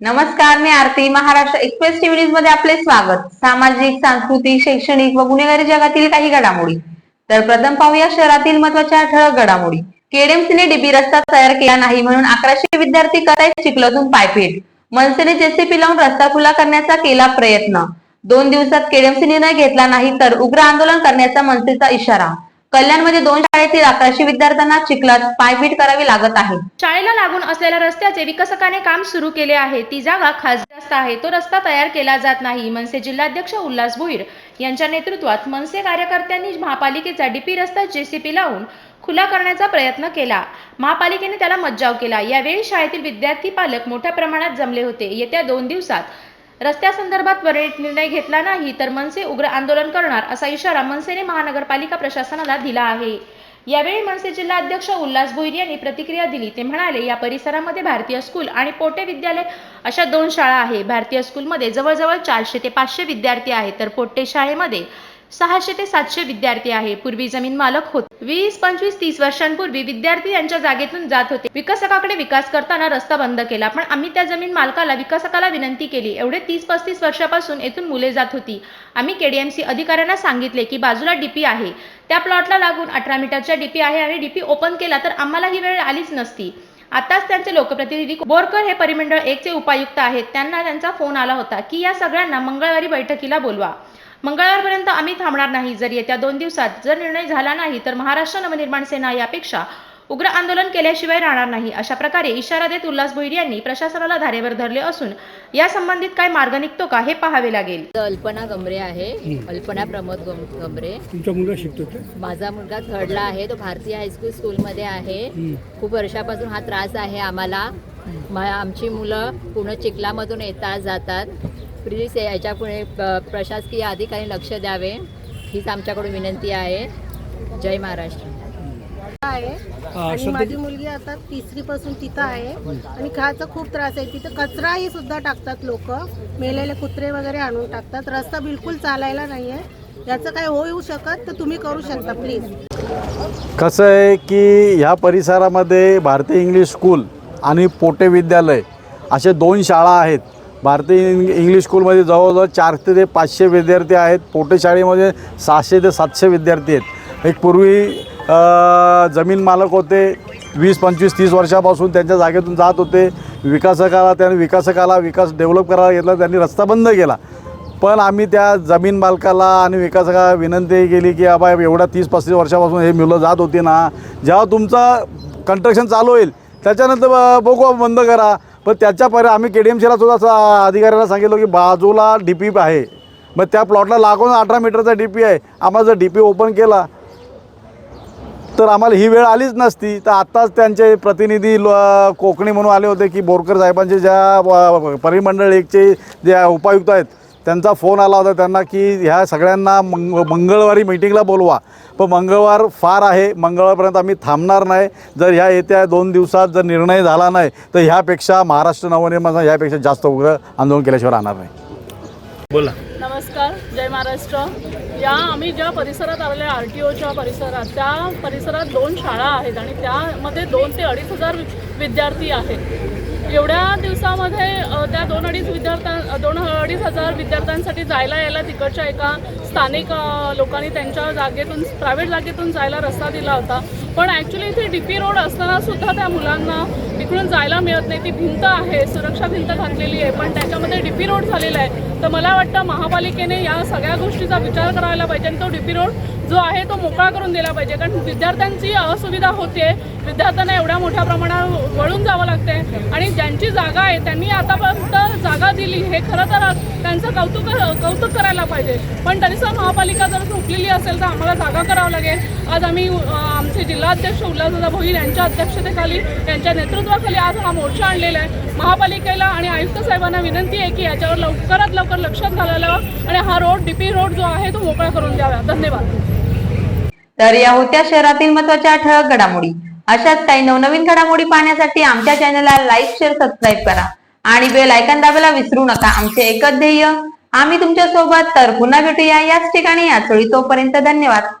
नमस्कार मी Aarti. Maharashtra express TV न्यूजमध्ये आपले स्वागत. सामाजिक सांस्कृतिक शैक्षणिक व गुन्हेगारी जगातील काही घडामोडी. तर प्रथम पाहूया शहरातील महत्त्वाच्या ठळक घडामोडी. केडीएमसीने डीबी रस्ता तयार केला नाही म्हणून अकराशे विद्यार्थी करतायत चिखलातून पायपीट मनसेने जेसीपी लावून रस्ता खुला करण्याचा केला प्रयत्न. दोन दिवसात केडीएमसी निर्णय घेतला नाही तर उग्र आंदोलन करण्याचा मनसेचा इशारा. कल्याणमध्ये दोन शाळेतील अकराशे विद्यार्थ्यांना चिखलात पायपीट करावी लागत आहे. शाळेला लागून असलेल्या रस्त्याचे विकसकाने काम सुरू केले आहे. ती जागा खासगी रस्ता आहे. तो रस्ता तयार केला जात नाही. मनसे जिल्हाध्यक्ष उल्हास भोईर यांच्या नेतृत्वात मनसे कार्यकर्त्यांनी महापालिकेचा डीपी रस्ता जेसीपी लावून खुला करण्याचा प्रयत्न केला. महापालिकेने त्याला मज्जाव केला. यावेळी शाळेतील विद्यार्थी पालक मोठ्या प्रमाणात जमले होते. येत्या दोन दिवसात रस्त्यासंदर्भात त्वरित निर्णय घेतला नाही तर मनसे उग्र आंदोलन करणार असा इशारा मनसेने महानगरपालिका प्रशासनाला दिला आहे. यावेळी मनसे जिल्हाध्यक्ष उल्हास भोईर यांनी प्रतिक्रिया दिली. ते म्हणाले या परिसरामध्ये भारतीय स्कूल आणि पोटे विद्यालय अशा दोन शाळा आहे. भारतीय स्कूलमध्ये जवळजवळ चारशे ते पाचशे विद्यार्थी आहेत. तर पोटे शाळेमध्ये सहाशे ते सातशे विद्यार्थी आहे. पूर्वी जमीन मालक होत. वीस पंचवीस तीस वर्षांपूर्वी विद्यार्थी यांच्या जागेतून जात होते. विकासकाकडे विकास करताना रस्ता बंद केला पण आम्ही त्या जमीन मालकाला विकासकाला विनंती केली. एवढे तीस पस्तीस वर्षापासून येथून मुले जात होती. आम्ही केडीएमसी अधिकाऱ्यांना सांगितले की बाजूला डीपी आहे. त्या प्लॉटला लागून अठरा मीटरच्या डीपी आहे आणि डीपी ओपन केला तर आम्हाला ही वेळ आलीच नसती. आताच त्यांचे लोकप्रतिनिधी बोरकर हे परिमंडळ एकचे उपायुक्त आहेत. त्यांना त्यांचा फोन आला होता की या सगळ्यांना मंगळवारी बैठकीला बोलवा. मंगळवारपर्यंत आम्ही थांबणार नाही. जर येत्या दोन दिवसात जर निर्णय झाला नाही तर महाराष्ट्र नवनिर्माण सेना यापेक्षा उग्र आंदोलन केल्याशिवाय राहणार नाही. अशा प्रकारे इशारा देत उल्हास भोईर यांनी प्रशासनाला धारेवर धरले असून या संबंधित काय मार्ग निघतो का हे पाहावे लागेल. अल्पना गमरे आहे. अल्पना प्रमोद गम- गमरे. तुमचा मुलगा शिकतो का? माझा मुलगा थर्डला आहे. तो भारतीय हायस्कूल स्कूलमध्ये आहे. खूप वर्षापासून हा त्रास आहे आम्हाला. म आमची मुलं पूर्ण चिखलामधून येतात जातात. प्लीज याच्यापुढे प- प्रशासकीय अधिकारी लक्ष द्यावे हीच आमच्याकडून विनंती आहे. जय महाराष्ट्र. आहे. आणि माझी मुलगी आता तिसरी पासून तिथं आहे. आणि खायचा खूप त्रास आहे. तिथं कचराही सुद्धा टाकतात लोक. मेलेले कुत्रे वगैरे आणून टाकतात. रस्ता बिलकुल चालायला नाही आहे. याचं काय होऊ शकत तर तुम्ही करू शकता प्लीज. कसं आहे की ह्या परिसरामध्ये भारतीय इंग्लिश स्कूल आणि पोटे विद्यालय असे दोन शाळा आहेत. भारतीय इंग इंग्लिश स्कूलमध्ये जवळजवळ चारशे ते पाचशे विद्यार्थी आहेत. पोटे शाळेमध्ये सहाशे ते सातशे विद्यार्थी आहेत. एक पूर्वी जमीन मालक होते. वीस पंचवीस तीस वर्षापासून त्यांच्या जागेतून जात होते. विकासकाला त्यांनी विकासकाला विकास डेव्हलप करायला घेतला. त्यांनी रस्ता बंद केला. पण आम्ही त्या जमीन मालकाला आणि विकासकाला विनंती केली की आबा एवढ्या तीस पस्तीस वर्षापासून हे मुलं जात होती ना जेव्हा तुमचं कंस्ट्रक्शन चालू होईल त्याच्यानंतर ब- बघू बंद करा. पण त्याच्या पर आम्ही के डी एम सीला सुद्धा अधिकाऱ्याला सांगितलं की बाजूला डी पी आहे. मग त्या प्लॉटला लागून अठरा मीटरचा डी पी आहे. आम्हाला जर डी पी ओपन केला तर आम्हाला ही वेळ आलीच नसती. तर आत्ताच त्यांचे प्रतिनिधी ल- कोकणी म्हणून आले होते की बोरकर साहेबांचे ज्या व- परिमंडळ एकचे जे उपायुक्त आहेत त्यांचा फोन आला होता त्यांना की ह्या सगळ्यांना मंग मंगळवारी मिटिंगला बोलवा. पण मंगळवार फार आहे. मंगळवारपर्यंत आम्ही थांबणार नाही. जर ह्या येत्या दोन दिवसात जर निर्णय झाला नाही तर ह्यापेक्षा महाराष्ट्र नवनिर्माण ह्यापेक्षा जास्त उग्र आंदोलन केल्याशिवाय राहणार नाही. बोला. नमस्कार. जय महाराष्ट्र. या आम्ही ज्या परिसरात आलेल्या आर टी ओच्या परिसरात त्या परिसरात दोन शाळा आहेत आणि त्यामध्ये दोन ते अडीच हजार विद्यार्थी आहेत. एवढ्या दिवसामध्ये त्या दोन अडीच विद्यार्थ्यां दोन अडीच हजार विद्यार्थ्यांसाठी जायला यायला तिकडच्या एका स्थानिक लोकांनी त्यांच्या जागेतून प्रायव्हेट जागेतून जायला रस्ता दिला होता. पण ॲक्च्युली इथे डी पी रोड असताना सुद्धा त्या मुलांना इकडून जायला मिळत नाही. ती भिंत आहे सुरक्षा भिंत घातलेली आहे पण त्याच्यामध्ये डी पी रोड झालेला आहे. तर मला वाटतं महापालिकेने या सगळ्या गोष्टीचा विचार करायला पाहिजे आणि तो डी पी रोड जो आहे तो मोकळा करून दिला पाहिजे. कारण विद्यार्थ्यांची असुविधा होते विद्यार्थ्यांना एवढ्या मोठ्या प्रमाणावर वळून जावं लागते आणि ज्यांची जागा आहे त्यांनी आतापर्यंत जागा दिली. हे खरं तर त्यांचं कौतुक कौतुक करायला पाहिजे. पण तरीसुद्धा महापालिका जर सुटलेली असेल तर आम्हाला जागा करावं लागेल. आज आम्ही आमचे जिल्हा जिल्हाध्यक्ष उल्हासदादा भोईर यांच्या अध्यक्षतेखाली यांच्या नेतृत्वाखाली आज हा मोर्चा आणलेला आहे. महापालिकेला आणि आयुक्त साहेबांना विनंती आहे की याच्यावर लवकरात लवकर लक्षात घालायला आणि हा रोड डीपी रोड जो आहे तो मोकळा करून द्यावा. धन्यवाद. तर या होत्या शहरातील महत्त्वाच्या ठळक घडामोडी. अशाच काही नवनवीन घडामोडी पाहण्यासाठी आमच्या चॅनलला लाईक शेअर सबस्क्राईब करा. आणि बेल आयकॉन दाबायला विसरू नका. आमचे एकच ध्येय आम्ही तुमच्यासोबत तर पुन्हा भेटूया याच ठिकाणी याच वेळी तोपर्यंत धन्यवाद.